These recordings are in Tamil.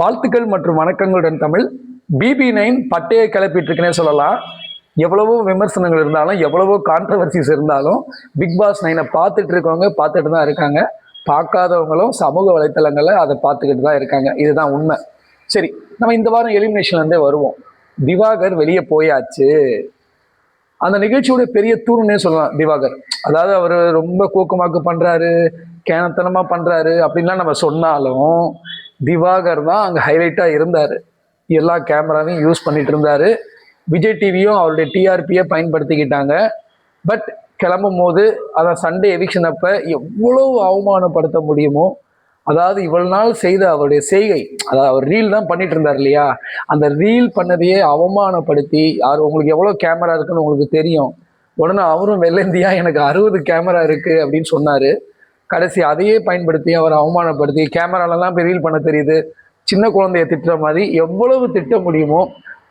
வாழ்த்துக்கள் மற்றும் வணக்கங்களுடன் தமிழ். பிபி நைன் பட்டையை கிளப்பிட்டுருக்குன்னே சொல்லலாம். எவ்வளவோ விமர்சனங்கள் இருந்தாலும் எவ்வளவோ கான்ட்ரவர்சிஸ் இருந்தாலும் பிக் பாஸ் நைனை பார்த்துட்டு இருக்கவங்க பார்த்துட்டு தான் இருக்காங்க. பார்க்காதவங்களும் சமூக வலைத்தளங்களில் அதை பார்த்துக்கிட்டு தான் இருக்காங்க. இதுதான் உண்மை. சரி நம்ம இந்த வாரம் எலிமினேஷன்லேருந்தே வருவோம். திவாகர் வெளியே போயாச்சு. அந்த நிகழ்ச்சியோட பெரிய தூணுன்னே சொல்லலாம் திவாகர். அதாவது அவர் ரொம்ப கூக்கமாக்கு பண்றாரு கேனத்தனமா பண்றாரு அப்படின்லாம் நம்ம சொன்னாலும் திவாகர் தான் அங்கே ஹைலைட்டாக இருந்தார். எல்லா கேமராவையும் யூஸ் பண்ணிட்டு இருந்தார். விஜய் டிவியும் அவருடைய டிஆர்பியை பயன்படுத்திக்கிட்டாங்க. பட் கிளம்பும் போது அதான் சண்டே எவிக்ஷன் அப்போ எவ்வளவு அவமானப்படுத்த முடியுமோ அதாவது இவ்வளவு நாள் செய்த அவருடைய செய்கை அதாவது அவர் ரீல் தான் பண்ணிட்டு இருந்தார் இல்லையா? அந்த ரீல் பண்ணதையே அவமானப்படுத்தி யார் உங்களுக்கு எவ்வளோ கேமரா இருக்குன்னு உங்களுக்கு தெரியும். உடனே அவரும் வெள்ளந்தியா எனக்கு அறுபது கேமரா இருக்கு அப்படின்னு சொன்னாரு. கடைசி அதையே பயன்படுத்தி அவர் அவமானப்படுத்தி கேமராலலாம் ரீல் பண்ண தெரியுது. சின்ன குழந்தைய திட்டுற மாதிரி எவ்வளவு திட்ட முடியுமோ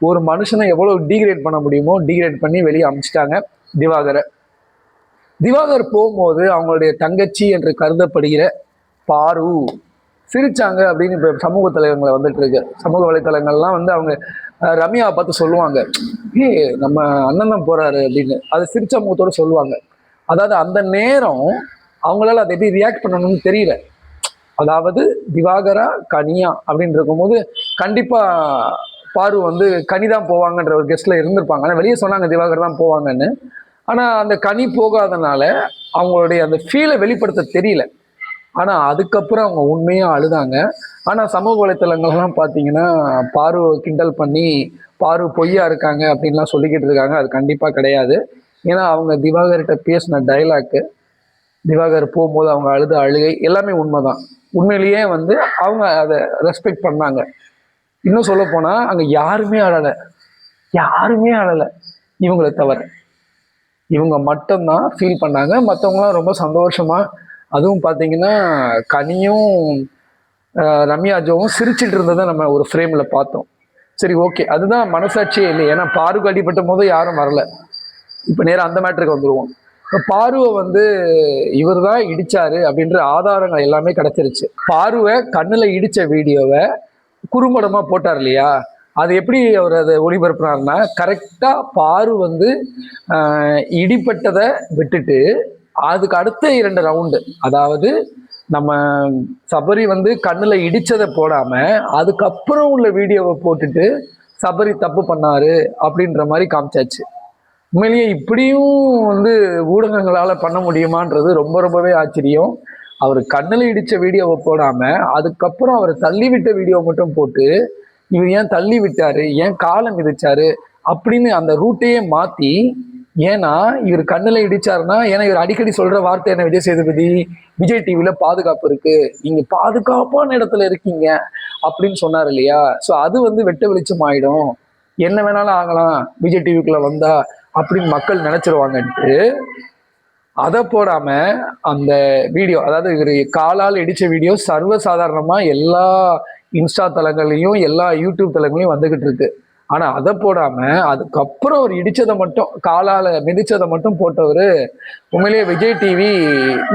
ஒரு மனுஷனை எவ்வளவு டீக்ரேட் பண்ண முடியுமோ டீக்ரேட் பண்ணி வெளியே அமிச்சிட்டாங்க திவாகரை. திவாகர் போகும்போது அவங்களுடைய தங்கச்சி என்று கருதப்படுகிற பாரு சிரிச்சாங்க அப்படின்னு இப்போ சமூக தலைவங்களை வந்துட்டு இருக்கு. சமூக வலைத்தளங்கள்லாம் வந்து அவங்க ரம்யாவை பார்த்து சொல்லுவாங்க. ஏ நம்ம அண்ணன் தான் போறாரு அப்படின்னு. அது சிரிச்ச முகத்தோட சொல்லுவாங்க. அதாவது அந்த நேரம் அவங்களால அதை எப்படி ரியாக்ட் பண்ணணும்னு தெரியல. அதாவது திவாகரா கனியா அப்படின்னு இருக்கும்போது கண்டிப்பா பாரு வந்து கனி தான் போவாங்கன்ற ஒரு கெஸ்ட்ல இருந்திருப்பாங்க. ஆனால் வெளியே சொன்னாங்க திவாகர் தான் போவாங்கன்னு. ஆனா அந்த கனி போகாதனால அவங்களுடைய அந்த ஃபீலை வெளிப்படுத்த தெரியல. ஆனா அதுக்கப்புறம் அவங்க உண்மையா அழுதாங்க. ஆனா சமூக வலைத்தளங்கள்லாம் பார்த்தீங்கன்னா பாரு கிண்டல் பண்ணி பாரு பொய்யா இருக்காங்க அப்படின்லாம் சொல்லிக்கிட்டு இருக்காங்க. அது கண்டிப்பா கிடையாது. ஏன்னா அவங்க திவாகர்கிட்ட பேசின டைலாக்கு திவாகர் போகும்போது அவங்க அழுத அழுகை எல்லாமே உண்மைதான். உண்மையிலேயே வந்து அவங்க அதை ரெஸ்பெக்ட் பண்ணாங்க. இன்னும் சொல்ல போனால் அங்கே யாருமே அழலை. யாருமே அழலை. இவங்களை தவிர. இவங்க மட்டும்தான் ஃபீல் பண்ணாங்க. மற்றவங்களாம் ரொம்ப சந்தோஷமா அதுவும் பார்த்தீங்கன்னா கனியும் ஆஹ், ரம்யாஜோவும் சிரிச்சிட்டு இருந்ததை நம்ம ஒரு ஃப்ரேமில் பார்த்தோம். சரி ஓகே அதுதான் மனசாட்சியே இல்லை. ஏன்னா பாருக்கு அடிப்பட்ட போது யாரும் வரல. இப்போ நேராக அந்த மேட்ருக்கு வந்துடுவோம் பார்வை வந்து இவர் தான் இடிச்சாரு அப்படின்ற ஆதாரங்கள் எல்லாமே கிடைச்சிருச்சு. பார்வை கண்ணுல இடிச்ச வீடியோவை குறும்படமா போட்டார் இல்லையா? அது எப்படி அவர் அதை ஒளிபரப்புனாருன்னா கரெக்டாக பாரு வந்து இடிப்பட்டதை விட்டுட்டு அதுக்கு அடுத்த இரண்டு ரவுண்டு அதாவது நம்ம சபரி வந்து கண்ணில் இடித்ததை போடாமல் அதுக்கப்புறம் உள்ள வீடியோவை போட்டுட்டு சபரி தப்பு பண்ணாரு அப்படின்ற மாதிரி காமிச்சாச்சு. உண்மையிலேயே இப்படியும் வந்து ஊடகங்களால் பண்ண முடியுமான்றது ரொம்ப ரொம்பவே ஆச்சரியம். அவர் கண்ணில் இடித்த வீடியோவை போடாமல் அதுக்கப்புறம் அவர் தள்ளி விட்ட வீடியோ மட்டும் போட்டு இவர் ஏன் தள்ளி விட்டார்? ஏன் காலம் மிதிச்சாரு? அப்படின்னு அந்த ரூட்டையே மாற்றி ஏன்னா இவர் கண்ணில் இடிச்சாருன்னா ஏன்னா இவர் அடிக்கடி சொல்ற வார்த்தை என்ன விஜய் சேதுபதி? விஜய் டிவியில் பாதுகாப்பு இருக்கு. நீங்க பாதுகாப்பான இடத்துல இருக்கீங்க அப்படின்னு சொன்னார் இல்லையா? ஸோ அது வந்து வெட்ட வெளிச்சம் ஆயிடும் என்ன வேணாலும் ஆகலாம். விஜய் டிவிக்குள்ள வந்தா அப்படின்னு மக்கள் நினைச்சிருவாங்கன்ட்டு அதை போடாம அந்த வீடியோ அதாவது இவர் காலால் இடிச்ச வீடியோ சர்வசாதாரணமா எல்லா இன்ஸ்டா தளங்கள்லையும் எல்லா யூடியூப் தளங்களையும் வந்துகிட்டு இருக்கு. ஆனா அதை போடாம அதுக்கப்புறம் அவர் இடிச்சதை மட்டும் காலால மிதிச்சதை மட்டும் போட்டவர் உண்மையிலேயே விஜய் டிவி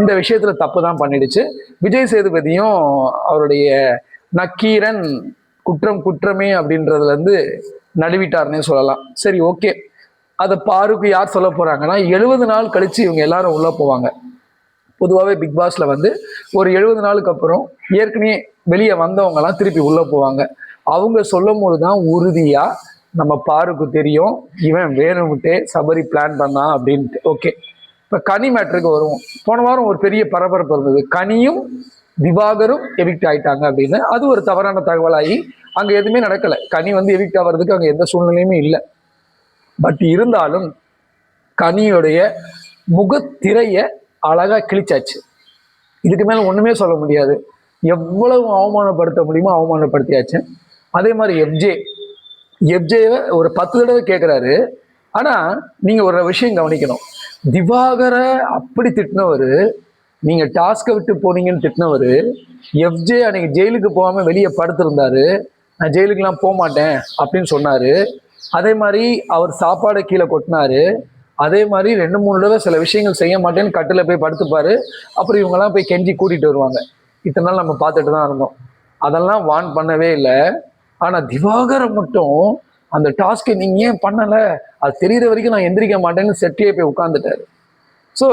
இந்த விஷயத்துல தப்பு தான் பண்ணிடுச்சு. விஜய் சேதுபதியும் அவருடைய நக்கீரன் குற்றம் குற்றமே அப்படின்றதுல இருந்து நழுவிட்டார்னே சொல்லலாம். சரி ஓகே. அதை பாருக்கு யார் சொல்ல போறாங்கன்னா எழுபது நாள் கழிச்சு இவங்க எல்லாரும் உள்ள போவாங்க. பொதுவாகவே பிக் பாஸ்ல வந்து ஒரு எழுபது நாளுக்கு அப்புறம் ஏற்கனவே வெளியே வந்தவங்கலாம் திருப்பி உள்ள போவாங்க. அவங்க சொல்லும் போது தான் உறுதியா நம்ம பாருக்கு தெரியும் இவன் வேணும்ட்டே சபரி பிளான் பண்ணான் அப்படின்ட்டு. ஓகே இப்போ கனி மேட்ருக்கு வருவோம். போன வாரம் ஒரு பெரிய பரபரப்பு இருந்தது. கனியும் திவாகரும் எவிக்ட் ஆயிட்டாங்க அப்படின்னு. அது ஒரு தவறான தகவலாகி அங்கே எதுவுமே நடக்கல. கனி வந்து எவிக்ட் ஆகிறதுக்கு அங்கே எந்த சூழ்நிலையுமே இல்லை. பட் இருந்தாலும் கனியுடைய முகத்திரைய அழகா கிழிச்சாச்சு. இதுக்கு மேல ஒண்ணுமே சொல்ல முடியாது. எவ்வளவு அவமானப்படுத்த முடியுமோ அவமானப்படுத்தியாச்சு. அதே மாதிரி எஃப்ஜே. எஃப்ஜேவை ஒரு பத்து தடவை கேட்குறாரு ஆனா நீங்க ஒரு விஷயம் கவனிக்கணும். திவாகரை அப்படி திட்டினவர் நீங்க டாஸ்கை விட்டு போனீங்கன்னு திட்டினவர் எஃப்ஜே அன்னைக்கு ஜெயிலுக்கு போகாம வெளியே படுத்திருந்தாரு. நான் ஜெயிலுக்குலாம் போக மாட்டேன் அப்படின்னு சொன்னாரு. அதே மாதிரி அவர் சாப்பாடை கீழே கொட்டினாரு. அதே மாதிரி ரெண்டு மூணு தடவை சில விஷயங்கள் செய்ய மாட்டேன்னு கட்டில் போய் படுத்துப்பாரு. அப்புறம் இவங்கெல்லாம் போய் கெஞ்சி கூட்டிகிட்டு வருவாங்க. இத்தனை நாள் நம்ம பார்த்துட்டு தான் இருந்தோம். அதெல்லாம் வான் பண்ணவே இல்லை. ஆனால் திவாகரை மட்டும் அந்த டாஸ்க்கை நீங்கள் ஏன் பண்ணலை? அது தெரிகிற வரைக்கும் நான் எந்திரிக்க மாட்டேன்னு செட்டியே போய் உட்காந்துட்டாரு ஸோ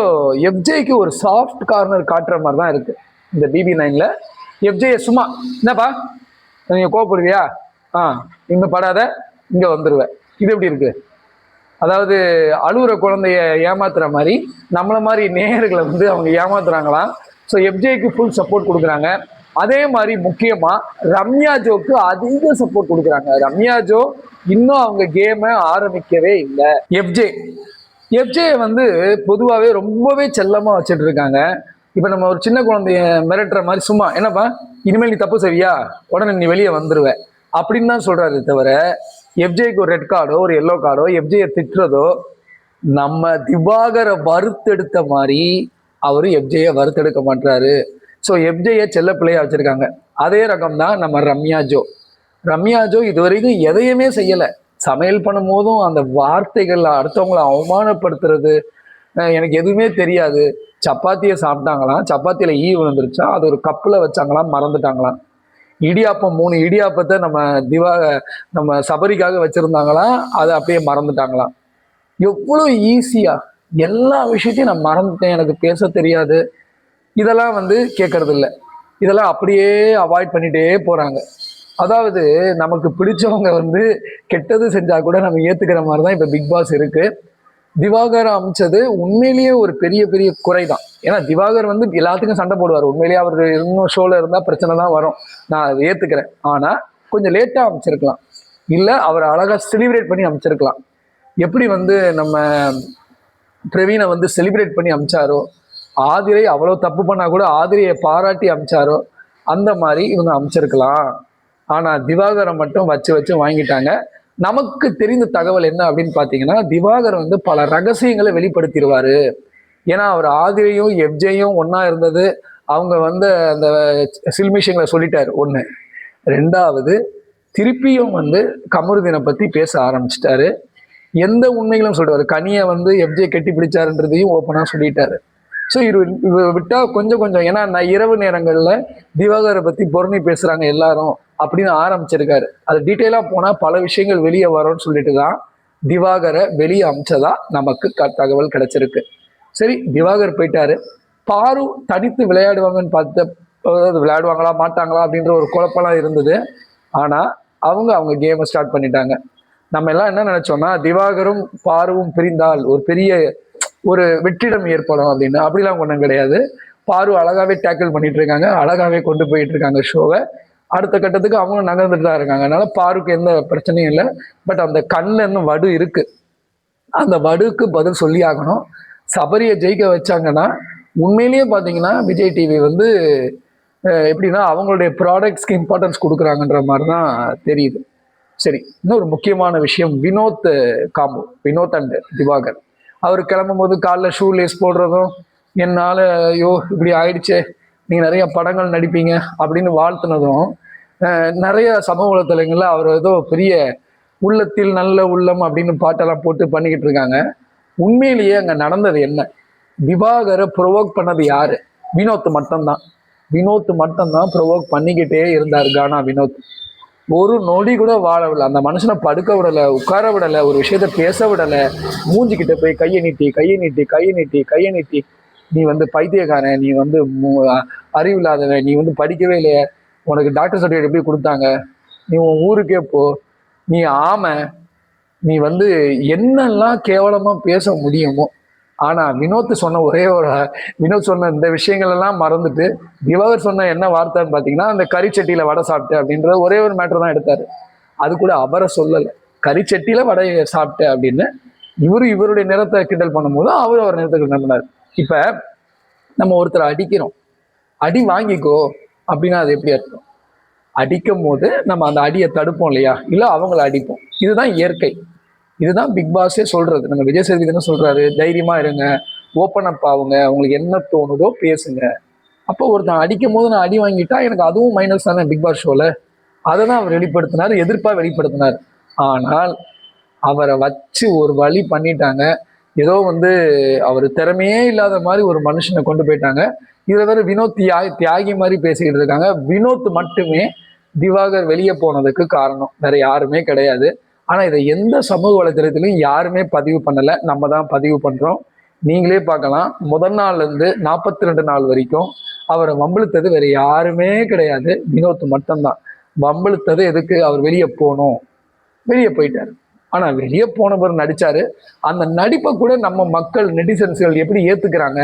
எஃப்ஜேக்கு ஒரு சாஃப்ட் கார்னர் காட்டுற மாதிரி தான் இருக்குது இந்த பிபி நைனில் எஃப்ஜே சும்மா என்னப்பா? நீங்கள் கோவப்படுவியா? ஆ இன்னும் படாத. இங்க வந்துருவேன். இது எப்படி இருக்கு? அதாவது அழுகுற குழந்தைய ஏமாத்துற மாதிரி நம்மளை மாதிரி நேயர்களை வந்து அவங்க ஏமாத்துறாங்களாம். ஸோ எஃப்ஜேக்கு ஃபுல் சப்போர்ட் கொடுக்குறாங்க. அதே மாதிரி முக்கியமாக ரம்யா ஜோக்கு அதிக சப்போர்ட் கொடுக்குறாங்க. ரம்யா ஜோ இன்னும் அவங்க கேமை ஆரம்பிக்கவே இல்லை. எஃப்ஜே எஃப்ஜே வந்து பொதுவாகவே ரொம்பவே செல்லமாக வச்சுட்டு இருக்காங்க. இப்போ நம்ம ஒரு சின்ன குழந்தைய மிரட்டுற மாதிரி சும்மா என்னப்பா இனிமேல் நீ தப்பு செய்வியா? உடனே நீ வெளியே வந்துடுவேன் அப்படின்னு தான் சொல்கிறாரு தவிர எஃப்ஜேக்கு ஒரு ரெட் கார்டோ ஒரு எல்லோ கார்டோ எஃப்ஜேயை திட்டுறதோ நம்ம திவாகரை வறுத்தெடுத்த மாதிரி அவரு எஃப்ஜேயை வறுத்தெடுக்க மாட்டாரு ஸோ எஃப்ஜேயை செல்ல பிள்ளையா வச்சிருக்காங்க. அதே ரகம் தான் நம்ம ரம்யா ஜோ. ரம்யா ஜோ இது வரைக்கும் எதையுமே செய்யலை. சமையல் பண்ணும்போதும் அந்த வார்த்தைகள் அடுத்தவங்களை அவமானப்படுத்துறது எனக்கு எதுவுமே தெரியாது. சப்பாத்தியை சாப்பிட்டாங்களாம். சப்பாத்தியில் ஈ விழுந்துருச்சா? அது ஒரு கப்பில் வச்சாங்களாம் மறந்துட்டாங்களாம். இடியாப்பம் மூணு இடியாப்பத்தை நம்ம திவா நம்ம சபரிக்காக வச்சுருந்தாங்களாம் அதை அப்படியே மறந்துட்டாங்களாம் எவ்வளோ ஈஸியாக எல்லா விஷயத்தையும் நான் மறந்துட்டேன். எனக்கு பேச தெரியாது. இதெல்லாம் வந்து கேட்கறது இல்லை இதெல்லாம் அப்படியே அவாய்ட் பண்ணிட்டே போகிறாங்க அதாவது நமக்கு பிடிச்சவங்க வந்து கெட்டது செஞ்சால் கூட நம்ம ஏற்றுக்கிற மாதிரி தான் இப்போ பிக் பாஸ் இருக்குது திவாகர் அமைச்சது உண்மையிலேயே ஒரு பெரிய பெரிய குறை தான் ஏன்னா திவாகர் வந்து எல்லாத்துக்கும் சண்டை போடுவார். உண்மையிலேயே அவர் இன்னும் ஷோல இருந்தா பிரச்சனை தான் வரும். நான் அதை ஏத்துக்கிறேன். ஆனா கொஞ்சம் லேட்டா அமைச்சிருக்கலாம். இல்ல அவர் அழகா செலிப்ரேட் பண்ணி அமைச்சிருக்கலாம். எப்படி வந்து நம்ம பிரவீனை வந்து செலிப்ரேட் பண்ணி அமிச்சாரோ ஆதிரை அவ்வளோ தப்பு பண்ணா கூட ஆதிரையை பாராட்டி அமிச்சாரோ அந்த மாதிரி இவங்க அமைச்சிருக்கலாம். ஆனா திவாகரை மட்டும் வச்சு வச்சு வாங்கிட்டாங்க. நமக்கு தெரிந்த தகவல் என்ன அப்படின்னு பார்த்தீங்கன்னா திவாகர் வந்து பல ரகசியங்களை வெளிப்படுத்திடுவார். ஏன்னா அவர் ஆதிரையும் எப்ஜையும் ஒன்றா இருந்தது. அவங்க வந்து அந்த சில்மிஷங்களை சொல்லிட்டார். ஒன்று ரெண்டாவது திருப்பியும் வந்து கமருதீனை பற்றி பேச ஆரம்பிச்சிட்டாரு. எந்த உண்மைகளும் சொல்றாரு கனியை வந்து எப்ஜே கட்டி பிடிச்சாருன்றதையும் ஓப்பனாக சொல்லிட்டாரு. ஸோ இவர் இவ- விட்டா கொஞ்சம் கொஞ்சம். ஏன்னா நான் இரவு நேரங்கள்ல திவாகரை பத்தி பொருணி பேசுறாங்க எல்லாரும் அப்படின்னு ஆரம்பிச்சிருக்காரு. அது டீட்டெயிலாக போனால் பல விஷயங்கள் வெளியே வரும்னு சொல்லிட்டு தான் திவாகரை வெளியே அமைச்சதா நமக்கு க- தகவல் கிடைச்சிருக்கு. சரி திவாகர் போயிட்டாரு. பாரு தனித்து விளையாடுவாங்கன்னு பார்த்த அதாவது விளையாடுவாங்களா மாட்டாங்களா அப்படின்ற ஒரு குழப்பம்லாம் இருந்தது. ஆனால் அவங்க அவங்க கேமை ஸ்டார்ட் பண்ணிட்டாங்க. நம்ம எல்லாம் என்ன நினைச்சோம்னா திவாகரும் பாருவும் பிரிந்தால் ஒரு பெரிய ஒரு வெற்றிடம் ஏற்படும் அப்படின்னு. அப்படிலாம் ஒன்றும் கிடையாது. பாரு அழகாவே டேக்கிள் பண்ணிட்டு இருக்காங்க அழகாவே கொண்டு போயிட்டு இருக்காங்க ஷோவை. அடுத்த கட்டத்துக்கு அவங்களும் நகர்ந்துட்டு தான் இருக்காங்க. அதனால பாருக்கு எந்த பிரச்சனையும் இல்லை. பட் அந்த கண்ணில் இன்னும் வடு இருக்கு. அந்த வடுக்கு பதில் சொல்லி ஆகணும் சபரியை ஜெயிக்க வச்சாங்கன்னா உண்மையிலேயே பார்த்தீங்கன்னா விஜய் டிவி வந்து எப்படின்னா அவங்களுடைய ப்ராடக்ட்ஸ்க்கு இம்பார்ட்டன்ஸ் கொடுக்குறாங்கன்ற மாதிரி தான் தெரியுது. சரி இன்னொரு முக்கியமான விஷயம் வினோத் காம்போ. வினோத் அண்ட் திவாகர். அவர் கிளம்பும் போது காலைல ஷூ லேஸ் போடுறதும் என்னால் ஐயோ இப்படி ஆயிடுச்சே நீங்கள் நிறைய படங்கள் நடிப்பீங்க அப்படின்னு வாழ்த்துனதும் நிறைய சமூக வலைத்தளங்கள்ல அவர் ஏதோ பெரிய உள்ளத்தில் நல்ல உள்ளம் அப்படின்னு பாட்டெல்லாம் போட்டு பண்ணிக்கிட்டு இருக்காங்க. உண்மையிலேயே அங்கே நடந்தது என்ன? திவாகரை ப்ரொவோக் பண்ணது யாரு? வினோத் மட்டும்தான். வினோத் மட்டும்தான் ப்ரொவோக் பண்ணிக்கிட்டே இருந்தார் கானா வினோத். ஒரு நொடி கூட வாழ விடல. அந்த மனுஷனை படுக்க விடல உட்கார விடல ஒரு விஷயத்த பேச விடல. மூஞ்சிக்கிட்ட போய் கையை நீட்டி கையை நீட்டி கையை நீட்டி கையை நீட்டி நீ வந்து பைத்தியக்காரன் நீ வந்து மு- அறிவில்லாதவன் நீ வந்து படிக்கவே இல்லையே. உனக்கு டாக்டர் சர்டிஃபிகேட் எப்படி கொடுத்தாங்க? நீ உன் ஊருக்கே போ. நீ ஆமை. நீ வந்து என்னெல்லாம் கேவலமா பேச முடியுமோ ஆனால் வினோத் சொன்ன ஒரே ஒரு வினோத் சொன்ன இந்த விஷயங்கள் எல்லாம் மறந்துட்டு திவாகர் சொன்ன என்ன வார்த்தைன்னு பார்த்தீங்கன்னா அந்த கறிச்சட்டியில் வடை சாப்பிட்டேன் அப்படின்ற ஒரே ஒரு மேட்ரு தான் எடுத்தார். அது கூட அவரை சொல்லலை. கறிச்சட்டியில் வடை சாப்பிட்டு அப்படின்னு இவரு இவருடைய நிறத்தை கிண்டல் பண்ணும்போது அவர் அவர் நிறத்தை கிண்டல் பண்ணார். இப்போ நம்ம ஒருத்தரை அடிக்கிறோம். அடி வாங்கிக்கோ அப்படின்னா அது எப்படி அர்த்தம்? அடிக்கும் போது நம்ம அந்த அடியை தடுப்போம் இல்லையா? இல்லை அவங்கள அடிப்போம். இதுதான் இயற்கை. இதுதான் பிக் பாஸே சொல்றது. நம்ம விஜய் சேதுபதி என்ன சொல்றாரு தைரியமா இருங்க ஓப்பன் அப் ஆகுங்க உங்களுக்கு என்ன தோணுதோ பேசுங்க. அப்போ ஒருத்தன் அடிக்கும் போது நான் அடி வாங்கிட்டா எனக்கு அதுவும் மைனஸ் தானே பிக் பாஸ் ஷோல அதை தான் அவர் வெளிப்படுத்தினார் எதிர்ப்பா வெளிப்படுத்தினார். ஆனால் அவரை வச்சு ஒரு வழி பண்ணிட்டாங்க. ஏதோ வந்து அவர் திறமையே இல்லாத மாதிரி ஒரு மனுஷனை கொண்டு போயிட்டாங்க. இதுல வேற வினோத் தியாகி தியாகி மாதிரி பேசிக்கிட்டு இருக்காங்க. வினோத் மட்டுமே திவாகர் வெளியே போனதுக்கு காரணம். வேற யாருமே கிடையாது. ஆனா இதை எந்த சமூக வலைதளத்திலையும் யாருமே பதிவு பண்ணல. நம்ம தான் பதிவு பண்றோம். நீங்களே பார்க்கலாம். முதல் நாள்ல இருந்து நாற்பத்தி ரெண்டு நாள் வரைக்கும் அவரை வம்பிழுத்தது வேற யாருமே கிடையாது. வினோத் மட்டும்தான். வம்பிழுத்தது எதுக்கு? அவர் வெளியே போகணும் வெளியே போயிட்டாரு. ஆனா வெளியே போனவர் நடிச்சாரு. அந்த நடிப்பை கூட நம்ம மக்கள் நெட்டிசன்ஸ்கள் எப்படி ஏத்துக்கிறாங்க?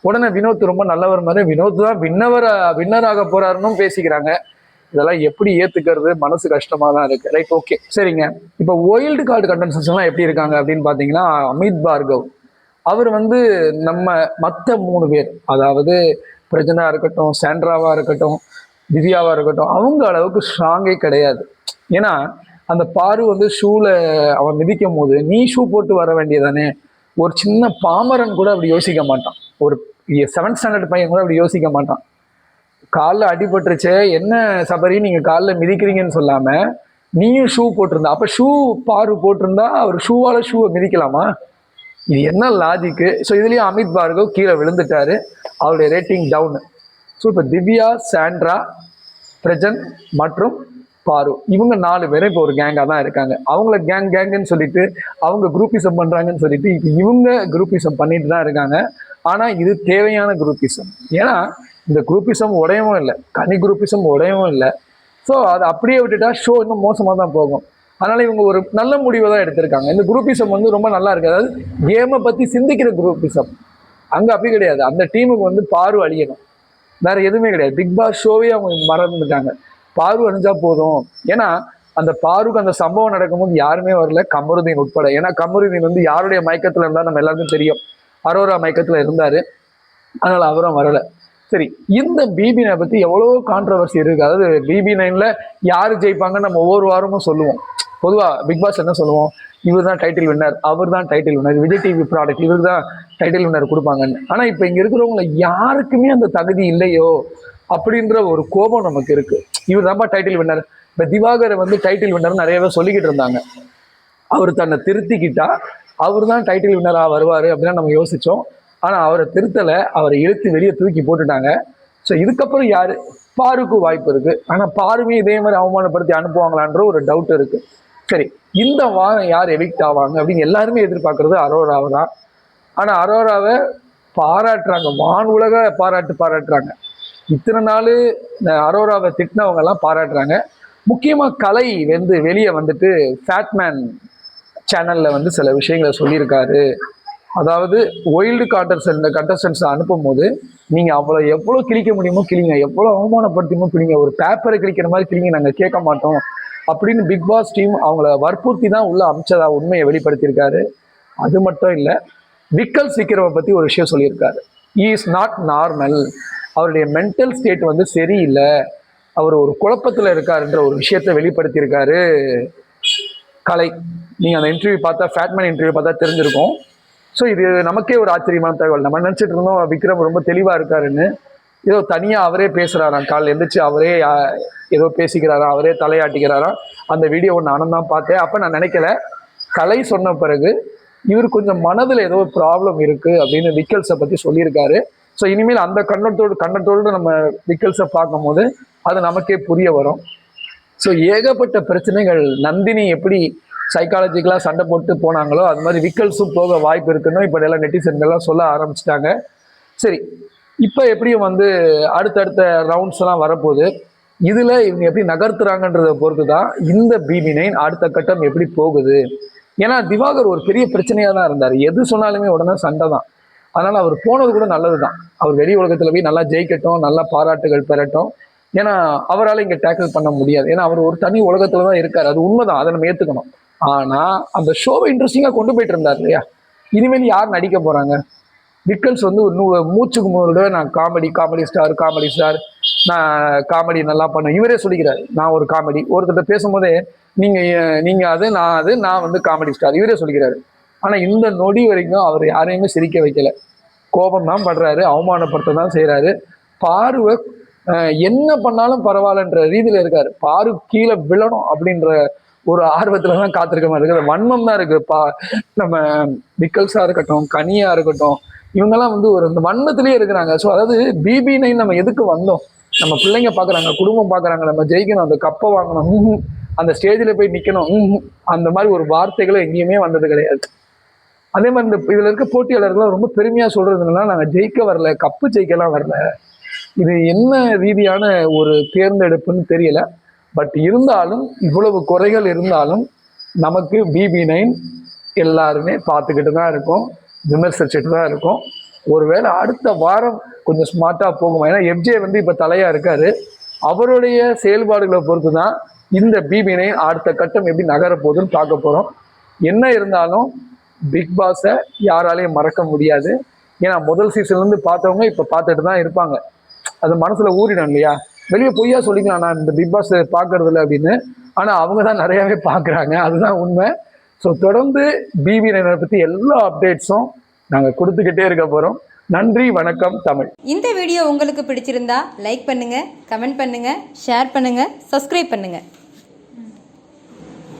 உடனே வினோத் ரொம்ப நல்லவர் மாதிரி. வினோத் தான் வின்னவர வின்னராக போறாருன்னு பேசிக்கிறாங்க. இதெல்லாம் எப்படி ஏத்துக்கிறது? மனசு கஷ்டமா தான் இருக்கு. ரைட் ஓகே சரிங்க. இப்போ ஒயில்டு கார்டு கண்டன்சன்ஸ் எல்லாம் எப்படி இருக்காங்க அப்படின்னு பாத்தீங்கன்னா அமித் பார்கவ். அவர் வந்து நம்ம மற்ற மூணு பேர் அதாவது பிரஜனா இருக்கட்டும் சாண்ட்ராவா இருக்கட்டும் திவ்யாவா இருக்கட்டும் அவங்க அளவுக்கு ஸ்ட்ராங்கே கிடையாது. ஏன்னா அந்த பாரு வந்து ஷூல அவன் மிதிக்கும் போது நீ ஷூ போட்டு வர வேண்டியதானே? ஒரு சின்ன பாமரன் கூட அப்படி யோசிக்க மாட்டான். ஒரு செவன்த் ஸ்டாண்டர்ட் பையன் கூட அப்படி யோசிக்க மாட்டான். காலில் அடிபட்டுருச்சே. என்ன சபரி நீங்கள் காலில் மிதிக்கிறீங்கன்னு சொல்லாம நீயும் ஷூ போட்டிருந்தா அப்போ ஷூ பாரு போட்டிருந்தா அவர் ஷூவால் ஷூவை மிதிக்கலாமா? இது என்ன லாஜிக்கு ஸோ இதுலேயும் அமித் பார்கவ் கீழே விழுந்துட்டாரு. அவருடைய ரேட்டிங் டவுன் ஸோ இப்போ திவ்யா சாண்ட்ரா பிரஜன் மற்றும் பாரு இவங்க நாலு பேரும் இப்போ ஒரு கேங்காக தான் இருக்காங்க. அவங்கள கேங் கேங்குன்னு சொல்லிட்டு அவங்க குரூப்பிசம் பண்ணுறாங்கன்னு சொல்லிட்டு இப்போ இவங்க குரூப்பிசம் பண்ணிட்டு தான் இருக்காங்க. ஆனால் இது தேவையான குரூப்பிசம் ஏன்னா இந்த குரூப்பிசம் உடையவும் இல்லை கனி குரூப்பிசம் உடையவும் இல்லை. ஸோ அதை அப்படியே விட்டுட்டா ஷோ இன்னும் மோசமாக தான் போகும். அதனால இவங்க ஒரு நல்ல முடிவை தான் எடுத்திருக்காங்க. இந்த குரூப்பிசம் வந்து ரொம்ப நல்லா இருக்குது அதாவது கேமை பற்றி சிந்திக்கிற குரூப்பிசம் அங்கே அப்படி கிடையாது. அந்த டீமுக்கு வந்து பாரு அழியணும். வேறு எதுவுமே கிடையாது. பிக் பாஸ் ஷோவே அவங்க மறந்துட்டாங்க. பாரு அணிஞ்சா போதும். ஏன்னா அந்த பாருக்கு அந்த சம்பவம் நடக்கும்போது யாருமே வரல. கமருதீன் உட்பட. ஏன்னா கமருதீன் வந்து யாருடைய மயக்கத்தில் இருந்தால் நம்ம எல்லாருக்கும் தெரியும். அரோரா மயக்கத்தில் இருந்தார். அதனால் அவரும் வரலை. சரி இந்த பிபி பற்றி எவ்வளோ கான்ட்ரவர்சி இருக்குது அதாவது பிபி நைனில் யார் ஜெயிப்பாங்கன்னு நம்ம ஒவ்வொரு வாரமும் சொல்லுவோம். பொதுவாக பிக் பாஸ் என்ன சொல்லுவோம்? இவர் தான் டைட்டில் வின்னர் அவர் தான் title winner Vijay TV product இவர் தான் டைட்டில் வின்னர் கொடுப்பாங்கன்னு. ஆனால் இப்போ இங்கே இருக்கிறவங்கள யாருக்குமே அந்த தகுதி இல்லையோ அப்படின்ற ஒரு கோபம் நமக்கு இருக்குது இவர் தான்ப்பா டைட்டில் வின்னர் இப்போ திவாகரை வந்து டைட்டில் வின்னர் நிறைய பேர் சொல்லிக்கிட்டு இருந்தாங்க. அவர் தன்னை திருத்திக்கிட்டா அவர் தான் டைட்டில் வின்னரா வருவாரு அப்படின்னு நம்ம யோசிச்சோம். ஆனா அவரை திருத்தலை அவரை இழுத்து வெளியே தூக்கி போட்டுட்டாங்க. ஸோ இதுக்கப்புறம் யாரு? பாருக்கு வாய்ப்பு இருக்கு. ஆனா பாருமே இதே மாதிரி அவமானப்படுத்தி அனுப்புவாங்களான்ற ஒரு டவுட் இருக்கு. சரி இந்த வாரம் யார் எவிக்ட் ஆவாங்க அப்படின்னு எல்லாருமே எதிர்பார்க்கறது அரோராவை தான். ஆனா அரோராவை பாராட்டுறாங்க. வான் உலக பாராட்டு பாராட்டுறாங்க. இத்தனை நாள் அரோராவை திட்டினவங்க எல்லாம் பாராட்டுறாங்க. முக்கியமா கலை வந்து வெளியே வந்துட்டு ஃபேட்மேன் சேனலில் வந்து சில விஷயங்களை சொல்லியிருக்காரு. அதாவது ஒயில்டு கார்டர்ஸ் இந்த கண்டஸ்டன்ஸை அனுப்பும் போது நீங்கள் அவ்வளோ எவ்வளோ கிழிக்க முடியுமோ கிளிங்க எவ்வளோ அவமானப்படுத்தியுமோ கிளிங்க ஒரு பேப்பரை கிழிக்கிற மாதிரி கிளிங்க நாங்கள் கேட்க மாட்டோம். அப்படின்னு பிக் பாஸ் டீம் அவங்கள வற்புறுத்தி தான் உள்ளே அமைச்சதா உண்மையை வெளிப்படுத்தியிருக்காரு. அது மட்டும் இல்லை விக்கல் சீக்கிரவை பற்றி ஒரு விஷயம் சொல்லியிருக்காரு. இஸ் நாட் நார்மல் அவருடைய மென்டல் ஸ்டேட் வந்து சரியில்லை. அவர் ஒரு குழப்பத்தில் இருக்காருன்ற ஒரு விஷயத்தை வெளிப்படுத்தியிருக்காரு. கலை. நீங்கள் அந்த இன்டர்வியூ பார்த்தா ஃபேட்மேன் இன்டர்வியூ பார்த்தா தெரிஞ்சிருக்கும். ஸோ இது நமக்கே ஒரு ஆச்சரியமான தகவல். நம்ம நினச்சிட்டு இருந்தோம் விக்ரம் ரொம்ப தெளிவாக இருக்காருன்னு. ஏதோ தனியாக அவரே பேசுகிறாராம் கால் எந்திரிச்சு அவரே ஏதோ பேசிக்கிறாராம். அவரே தலையாட்டிக்கிறாராம். அந்த வீடியோ நானும் தான் பார்த்தேன். அப்போ நான் நினைக்கல கலை சொன்ன பிறகு இவர் கொஞ்சம் மனதில் ஏதோ ப்ராப்ளம் இருக்கு அப்படின்னு விக்கல்ஸை பற்றி சொல்லியிருக்காரு. ஸோ இனிமேல் அந்த கண்ணத்தோடு கண்ணத்தோடு நம்ம விக்கல்ஸை பார்க்கும்போது அது நமக்கே புரிய வரும். ஸோ ஏகப்பட்ட பிரச்சனைகள். நந்தினி எப்படி சைக்காலஜிக்கலாக சண்டை போட்டு போனாங்களோ அது மாதிரி விக்கல்ஸும் போக வாய்ப்பு இருக்குன்னு இப்போ எல்லாம் நெட்டிசன்கள்லாம் சொல்ல ஆரம்பிச்சிட்டாங்க. சரி இப்போ எப்படியும் வந்து அடுத்தடுத்த ரவுண்ட்ஸ் எல்லாம் வரப்போகுது. இதில் இவங்க எப்படி நகர்த்துறாங்கன்றதை பொறுத்து தான் இந்த பிபி நைன் அடுத்த கட்டம் எப்படி போகுது. ஏன்னா திவாகர் ஒரு பெரிய பிரச்சனையாக தான் இருந்தார். எது சொன்னாலுமே உடனே சண்டை தான். அதனால் அவர் போனது கூட நல்லது தான் அவர் வெளி உலகத்தில் போய் நல்லா ஜெயிக்கட்டும் நல்லா பாராட்டுகள் பெறட்டும். ஏன்னா அவரால் இங்கே டேக்கிள் பண்ண முடியாது. ஏன்னா அவர் ஒரு தனி உலகத்தில் தான் இருக்கார். அது உண்மைதான். அதை நம்ம ஏற்றுக்கணும் ஆனா அந்த ஷோவை இன்ட்ரெஸ்டிங்கா கொண்டு போயிட்டு இருந்தார் இல்லையா? இனிமேல் யார் நடிக்க போறாங்க? விக்கல்ஸ் வந்து இன்னும் மூச்சுக்கு மூணு நான் comedy comedy star comedy star நான் காமெடி நல்லா பண்ணேன் இவரே சொல்லிக்கிறார் நான் ஒரு காமெடி ஒருத்தர் பேசும்போதே நீங்க நீங்க அது நான் அது நான் வந்து காமெடி ஸ்டார் இவரே சொல்லிக்கிறாரு. ஆனா இந்த நொடி வரைக்கும் அவர் யாரையுமே சிரிக்க வைக்கல. கோபம் தான் படுறாரு அவமானப்படுத்த தான் செய்யறாரு பார்வை என்ன பண்ணாலும் பரவாயில்லன்ற ரீதியில இருக்காரு. பாரு கீழே விழணும் அப்படின்ற ஒரு ஆர்வத்துல தான் காத்திருக்க மாதிரி இருக்கு. வன்மம் தான் இருக்கு. பா நம்ம விக்கல்ஸா இருக்கட்டும் கனியா இருக்கட்டும் இவங்கெல்லாம் வந்து ஒரு இந்த வன்மத்திலேயே இருக்கிறாங்க. ஸோ அதாவது பிபி நைன் நம்ம எதுக்கு வந்தோம்? நம்ம பிள்ளைங்க பார்க்குறாங்க குடும்பம் பாக்குறாங்க நம்ம ஜெயிக்கணும் அந்த கப்பை வாங்கணும் அந்த ஸ்டேஜில் போய் நிற்கணும் அந்த மாதிரி ஒரு வார்த்தைகளும் எங்கேயுமே வந்தது கிடையாது. அதே மாதிரி இந்த இதில் இருக்க போட்டியாளர்கள்லாம் ரொம்ப பெருமையாக சொல்றது என்னன்னா நாங்கள் ஜெயிக்க வரல கப்பு ஜெயிக்கலாம் வரல. இது என்ன ரீதியான ஒரு தேர்ந்தெடுப்புன்னு தெரியல. பட் இருந்தாலும் இவ்வளவு குறைகள் இருந்தாலும் நமக்கு பிபி நைன் எல்லாருமே பார்த்துக்கிட்டு தான் இருக்கும் விமர்சிச்சுட்டு தான் இருக்கும். ஒருவேளை அடுத்த வாரம் கொஞ்சம் ஸ்மார்ட்டாக போகும். ஏன்னா எஃப்ஜே வந்து இப்போ தலையாக இருக்காரு. அவருடைய செயல்பாடுகளை பொறுத்து தான் இந்த பிபி நைன் அடுத்த கட்டம் எப்படி நகரப்போகுதுன்னு பார்க்க போகிறோம் என்ன இருந்தாலும் பிக் பாஸை யாராலையும் மறக்க முடியாது. ஏன்னா முதல் சீசன்லேருந்து பார்த்தவங்க இப்போ பார்த்துட்டு தான் இருப்பாங்க. அது மனசில் ஊறிடும் இல்லையா? வெளியே பொய்யா சொல்லிக்கலாம். நான் இந்த பிக் பாஸ் பார்க்கறதில்ல அப்படின்னு. ஆனால் அவங்க தான் நிறையாவே பார்க்குறாங்க. அதுதான் உண்மை. ஸோ தொடர்ந்து பிவி நைனை பற்றி எல்லா அப்டேட்ஸும் நாங்கள் கொடுத்துக்கிட்டே இருக்க போகிறோம் நன்றி வணக்கம் தமிழ். இந்த வீடியோ உங்களுக்கு பிடிச்சிருந்தா லைக் பண்ணுங்க கமெண்ட் பண்ணுங்க ஷேர் பண்ணுங்க சப்ஸ்கிரைப் பண்ணுங்க.